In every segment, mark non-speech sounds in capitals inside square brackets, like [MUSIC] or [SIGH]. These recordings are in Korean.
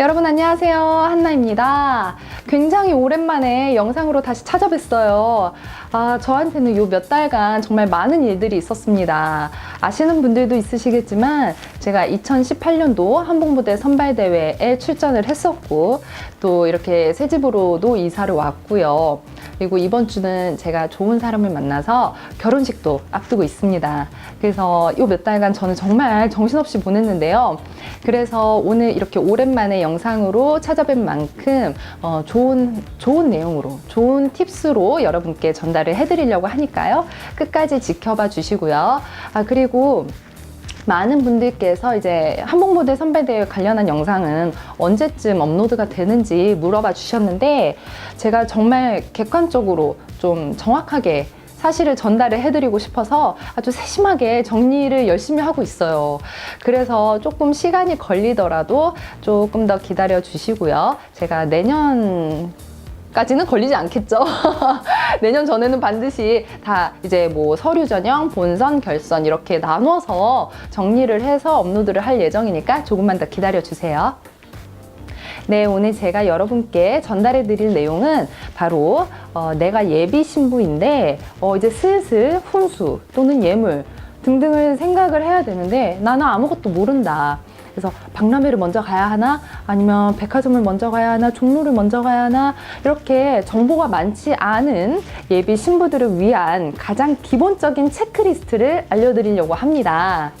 여러분 안녕하세요. 한나입니다. 굉장히 오랜만에 영상으로 다시 찾아뵀어요. 아, 저한테는 요 몇 달간 정말 많은 일들이 있었습니다. 아시는 분들도 있으시겠지만 제가 2018년도 한복무대 선발대회에 출전을 했었고 또 이렇게 새 집으로도 이사를 왔고요. 그리고 이번 주는 제가 좋은 사람을 만나서 결혼식도 앞두고 있습니다. 그래서 요 몇 달간 저는 정말 정신없이 보냈는데요. 그래서 오늘 이렇게 오랜만에 영상으로 찾아뵌 만큼 어, 좋은 좋은 내용으로 좋은 팁스로 여러분께 전달을 해드리려고 하니까요. 끝까지 지켜봐 주시고요. 아 그리고 많은 분들께서 이제 한복무대 선발대회 관련한 영상은 언제쯤 업로드가 되는지 물어봐 주셨는데 제가 정말 객관적으로 좀 정확하게 사실을 전달을 해드리고 싶어서 아주 세심하게 정리를 열심히 하고 있어요. 그래서 조금 시간이 걸리더라도 조금 더 기다려 주시고요. 제가 내년 까지는 걸리지 않겠죠. [LAUGHS] 내년 전에는 반드시 다 이제 뭐 서류 전형, 본선, 결선 이렇게 나눠서 정리를 해서 업로드를 할 예정이니까 조금만 더 기다려 주세요. 네, 오늘 제가 여러분께 전달해 드릴 내용은 바로 어, 내가 예비 신부인데 어, 이제 슬슬 훈수 또는 예물 등등을 생각을 해야 되는데 나는 아무것도 모른다. 그래서 박람회를 먼저 가야 하나 아니면 백화점을 먼저 가야 하나 종로를 먼저 가야 하나 이렇게 정보가 많지 않은 예비 신부들을 위한 가장 기본적인 체크리스트를 알려드리려고 합니다.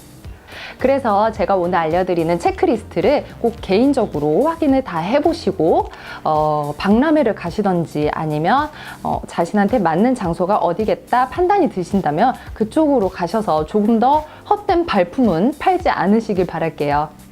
그래서 제가 오늘 알려드리는 체크리스트를 꼭 개인적으로 확인을 다 해보시고 어, 박람회를 가시던지 아니면 어, 자신한테 맞는 장소가 어디겠다 판단이 드신다면 그쪽으로 가셔서 조금 더 헛된 발품은 팔지 않으시길 바랄게요.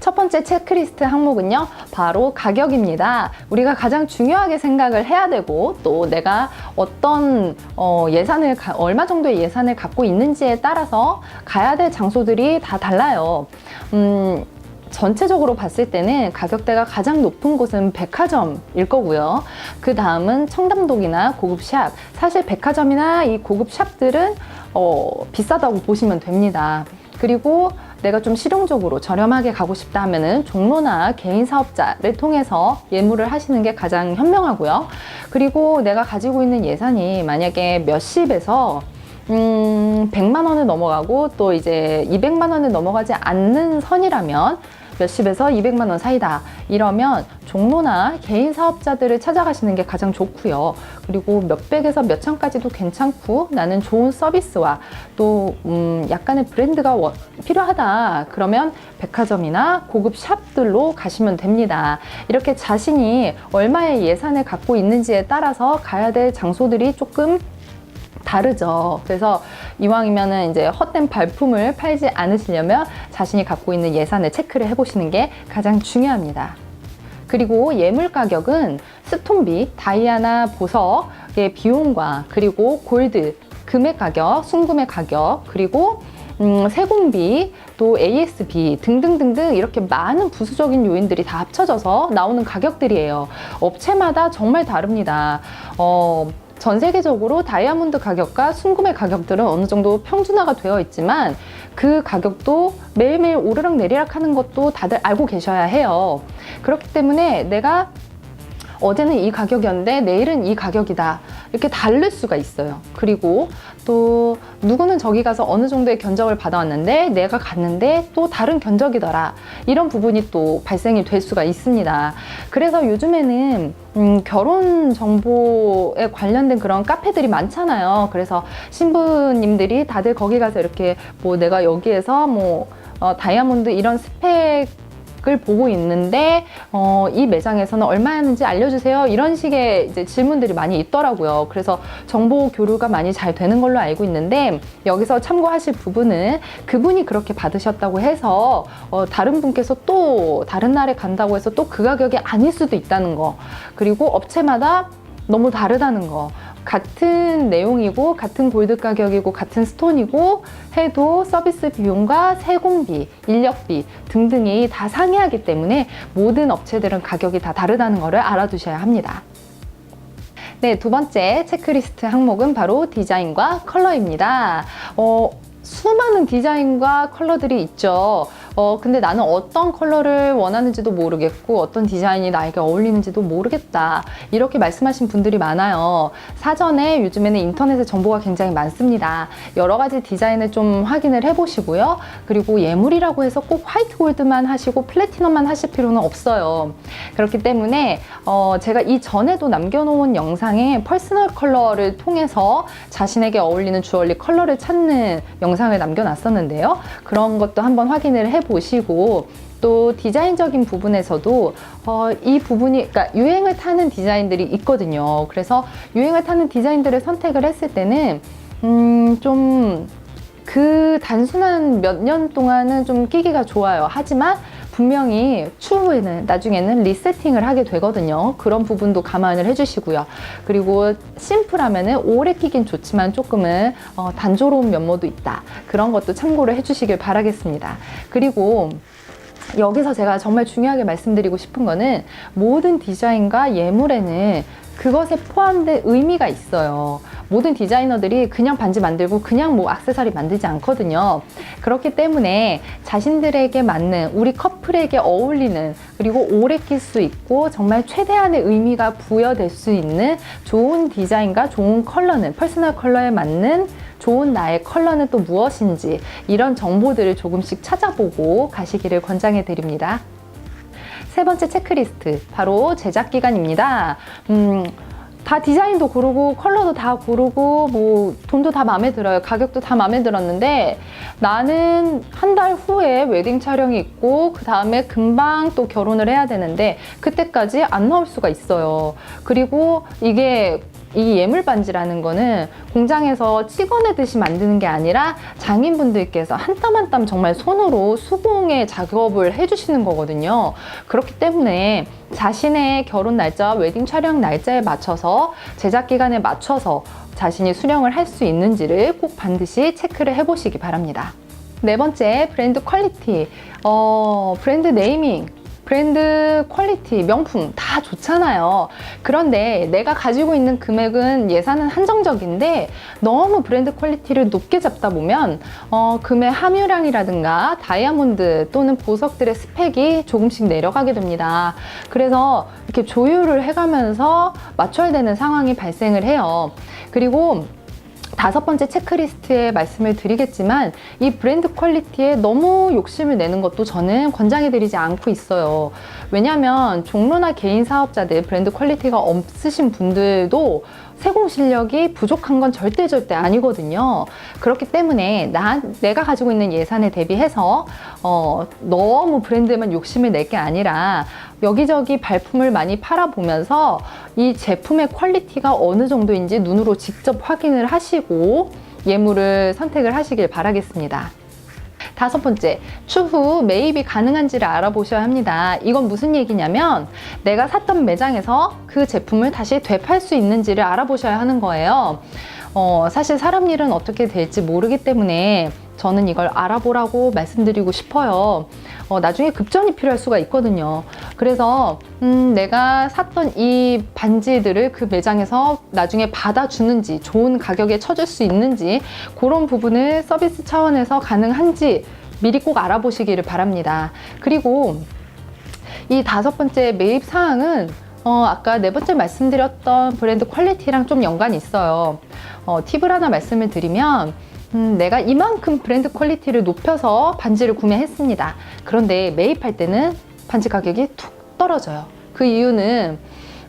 첫 번째 체크리스트 항목은요, 바로 가격입니다. 우리가 가장 중요하게 생각을 해야 되고, 또 내가 어떤 어, 예산을, 가- 얼마 정도의 예산을 갖고 있는지에 따라서 가야 될 장소들이 다 달라요. 음, 전체적으로 봤을 때는 가격대가 가장 높은 곳은 백화점일 거고요. 그 다음은 청담동이나 고급 샵. 사실 백화점이나 이 고급 샵들은 어, 비싸다고 보시면 됩니다. 그리고 내가 좀 실용적으로 저렴하게 가고 싶다 하면은 종로나 개인 사업자를 통해서 예물을 하시는 게 가장 현명하고요. 그리고 내가 가지고 있는 예산이 만약에 몇십에서 음, 100만 원을 넘어가고 또 이제 200만 원을 넘어가지 않는 선이라면 몇십에서 200만 원 사이다. 이러면 종로나 개인 사업자들을 찾아가시는 게 가장 좋고요. 그리고 몇백에서 몇천까지도 괜찮고 나는 좋은 서비스와 또 음, 약간의 브랜드가 워- 필요하다. 그러면 백화점이나 고급 샵들로 가시면 됩니다. 이렇게 자신이 얼마의 예산을 갖고 있는지에 따라서 가야 될 장소들이 조금 다르죠. 그래서 이왕이면은 이제 헛된 발품을 팔지 않으시려면 자신이 갖고 있는 예산을 체크를 해보시는 게 가장 중요합니다. 그리고 예물 가격은 스톤비, 다이아나 보석의 비용과 그리고 골드, 금의 가격, 순금의 가격, 그리고 음, 세공비, 또 ASB 등등등등 이렇게 많은 부수적인 요인들이 다 합쳐져서 나오는 가격들이에요. 업체마다 정말 다릅니다. 어, 전 세계적으로 다이아몬드 가격과 순금의 가격들은 어느 정도 평준화가 되어 있지만 그 가격도 매일매일 오르락 내리락 하는 것도 다들 알고 계셔야 해요. 그렇기 때문에 내가 어제는 이 가격이었는데 내일은 이 가격이다. 이렇게 다를 수가 있어요. 그리고 또 누구는 저기 가서 어느 정도의 견적을 받아왔는데 내가 갔는데 또 다른 견적이더라. 이런 부분이 또 발생이 될 수가 있습니다. 그래서 요즘에는 음, 결혼 정보에 관련된 그런 카페들이 많잖아요. 그래서 신부님들이 다들 거기 가서 이렇게 뭐 내가 여기에서 뭐 어, 다이아몬드 이런 스펙 을 보고 있는데 어, 이 매장에서는 얼마였는지 알려주세요. 이런 식의 이제 질문들이 많이 있더라고요. 그래서 정보 교류가 많이 잘 되는 걸로 알고 있는데 여기서 참고하실 부분은 그분이 그렇게 받으셨다고 해서 어, 다른 분께서 또 다른 날에 간다고 해서 또 그 가격이 아닐 수도 있다는 거. 그리고 업체마다 너무 다르다는 거. 같은 내용이고 같은 골드 가격이고 같은 스톤이고 해도 서비스 비용과 세공비, 인력비 등등이 다 상이하기 때문에 모든 업체들은 가격이 다 다르다는 것을 알아두셔야 합니다. 네, 두 번째 체크리스트 항목은 바로 디자인과 컬러입니다. 어, 수많은 디자인과 컬러들이 있죠. 어, 근데 나는 어떤 컬러를 원하는지도 모르겠고 어떤 디자인이 나에게 어울리는지도 모르겠다. 이렇게 말씀하신 분들이 많아요. 사전에 요즘에는 인터넷에 정보가 굉장히 많습니다. 여러 가지 디자인을 좀 확인을 해보시고요. 그리고 예물이라고 해서 꼭 화이트 골드만 하시고 플래티넘만 하실 필요는 없어요. 그렇기 때문에 어, 제가 이 전에도 남겨놓은 영상에 퍼스널 컬러를 통해서 자신에게 어울리는 주얼리 컬러를 찾는 영상을 남겨놨었는데요. 그런 것도 한번 확인을 해 보시고 또 디자인적인 부분에서도 어, 이 부분이 그러니까 유행을 타는 디자인들이 있거든요. 그래서 유행을 타는 디자인들을 선택을 했을 때는 음, 좀그 단순한 몇 년 동안은 좀 끼기가 좋아요. 하지만 분명히 추후에는 나중에는 리세팅을 하게 되거든요. 그런 부분도 감안을 해주시고요. 그리고 심플하면은 오래 끼긴 좋지만 조금은 어, 단조로운 면모도 있다. 그런 것도 참고를 해주시길 바라겠습니다. 그리고 여기서 제가 정말 중요하게 말씀드리고 싶은 거는 모든 디자인과 예물에는 그것에 포함된 의미가 있어요. 모든 디자이너들이 그냥 반지 만들고 그냥 뭐 악세사리 만들지 않거든요. 그렇기 때문에 자신들에게 맞는 우리 커플에게 어울리는 그리고 오래 낄 수 있고 정말 최대한의 의미가 부여될 수 있는 좋은 디자인과 좋은 컬러는 퍼스널 컬러에 맞는 좋은 나의 컬러는 또 무엇인지 이런 정보들을 조금씩 찾아보고 가시기를 권장해 드립니다. 세 번째 체크리스트 바로 제작 기간입니다. 음, 다 디자인도 고르고 컬러도 다 고르고 뭐 돈도 다 마음에 들어요. 가격도 다 마음에 들었는데 나는 한 달 후에 웨딩 촬영이 있고 그 다음에 금방 또 결혼을 해야 되는데 그때까지 안 나올 수가 있어요. 그리고 이게 이 예물 반지라는 거는 공장에서 찍어내듯이 만드는 게 아니라 장인분들께서 한 땀 한 땀 정말 손으로 수공의 작업을 해주시는 거거든요. 그렇기 때문에 자신의 결혼 날짜와 웨딩 촬영 날짜에 맞춰서 제작 기간에 맞춰서 자신이 수령을 할 수 있는지를 꼭 반드시 체크를 해보시기 바랍니다. 네 번째, 브랜드 퀄리티. 어, 브랜드 네이밍. 브랜드 퀄리티, 명품 다 좋잖아요. 그런데 내가 가지고 있는 금액은 예산은 한정적인데 너무 브랜드 퀄리티를 높게 잡다 보면 어, 금의 함유량이라든가 다이아몬드 또는 보석들의 스펙이 조금씩 내려가게 됩니다. 그래서 이렇게 조율을 해가면서 맞춰야 되는 상황이 발생을 해요. 그리고 다섯 번째 체크리스트에 말씀을 드리겠지만 이 브랜드 퀄리티에 너무 욕심을 내는 것도 저는 권장해 드리지 않고 있어요. 왜냐하면 종로나 개인 사업자들 브랜드 퀄리티가 없으신 분들도 세공 실력이 부족한 건 절대 절대 아니거든요. 그렇기 때문에 나 내가 가지고 있는 예산에 대비해서 어, 너무 브랜드에만 욕심을 낼 게 아니라 여기저기 발품을 많이 팔아보면서 이 제품의 퀄리티가 어느 정도인지 눈으로 직접 확인을 하시고 예물을 선택을 하시길 바라겠습니다. 다섯 번째, 추후 매입이 가능한지를 알아보셔야 합니다. 이건 무슨 얘기냐면 내가 샀던 매장에서 그 제품을 다시 되팔 수 있는지를 알아보셔야 하는 거예요. 어, 사실 사람 일은 어떻게 될지 모르기 때문에 저는 이걸 알아보라고 말씀드리고 싶어요. 어, 나중에 급전이 필요할 수가 있거든요. 그래서 음, 내가 샀던 이 반지들을 그 매장에서 나중에 받아주는지 좋은 가격에 쳐줄 수 있는지 그런 부분을 서비스 차원에서 가능한지 미리 꼭 알아보시기를 바랍니다. 그리고 이 다섯 번째 매입 사항은 어, 아까 네 번째 말씀드렸던 브랜드 퀄리티랑 좀 연관이 있어요. 어, 팁을 하나 말씀을 드리면 음, 내가 이만큼 브랜드 퀄리티를 높여서 반지를 구매했습니다. 그런데 매입할 때는 반지 가격이 툭 떨어져요. 그 이유는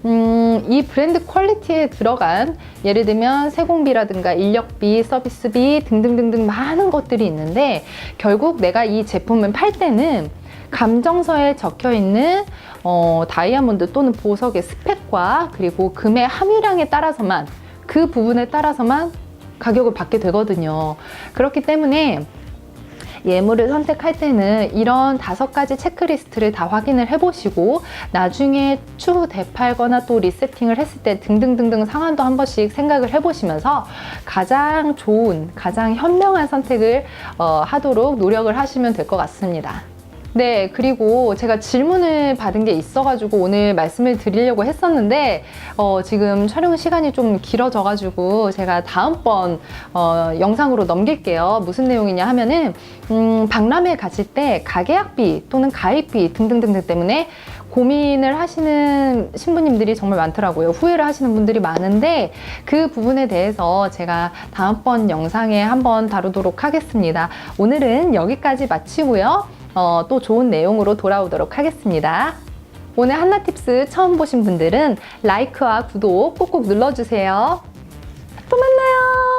음, 이 브랜드 퀄리티에 들어간 예를 들면 세공비라든가 인력비, 서비스비 등등등등 많은 것들이 있는데 결국 내가 이 제품을 팔 때는 감정서에 적혀 있는 어, 다이아몬드 또는 보석의 스펙과 그리고 금의 함유량에 따라서만 그 부분에 따라서만 가격을 받게 되거든요. 그렇기 때문에 예물을 선택할 때는 이런 다섯 가지 체크리스트를 다 확인을 해보시고 나중에 추후 되팔거나 또 리세팅을 했을 때 등등등등 상황도 한 번씩 생각을 해보시면서 가장 좋은, 가장 현명한 선택을 어, 하도록 노력을 하시면 될 것 같습니다. 네, 그리고 제가 질문을 받은 게 있어가지고 오늘 말씀을 드리려고 했었는데, 어, 지금 촬영 시간이 좀 길어져가지고 제가 다음번 어, 영상으로 넘길게요. 무슨 내용이냐 하면은, 음, 박람회 가실 때 가계약비 또는 가입비 등등등등 때문에 고민을 하시는 신부님들이 정말 많더라고요. 후회를 하시는 분들이 많은데 그 부분에 대해서 제가 다음번 영상에 한번 다루도록 하겠습니다. 오늘은 여기까지 마치고요. 어, 또 좋은 내용으로 돌아오도록 하겠습니다. 오늘 한나팁스 처음 보신 분들은 라이크와 구독 꼭꼭 눌러주세요. 또 만나요!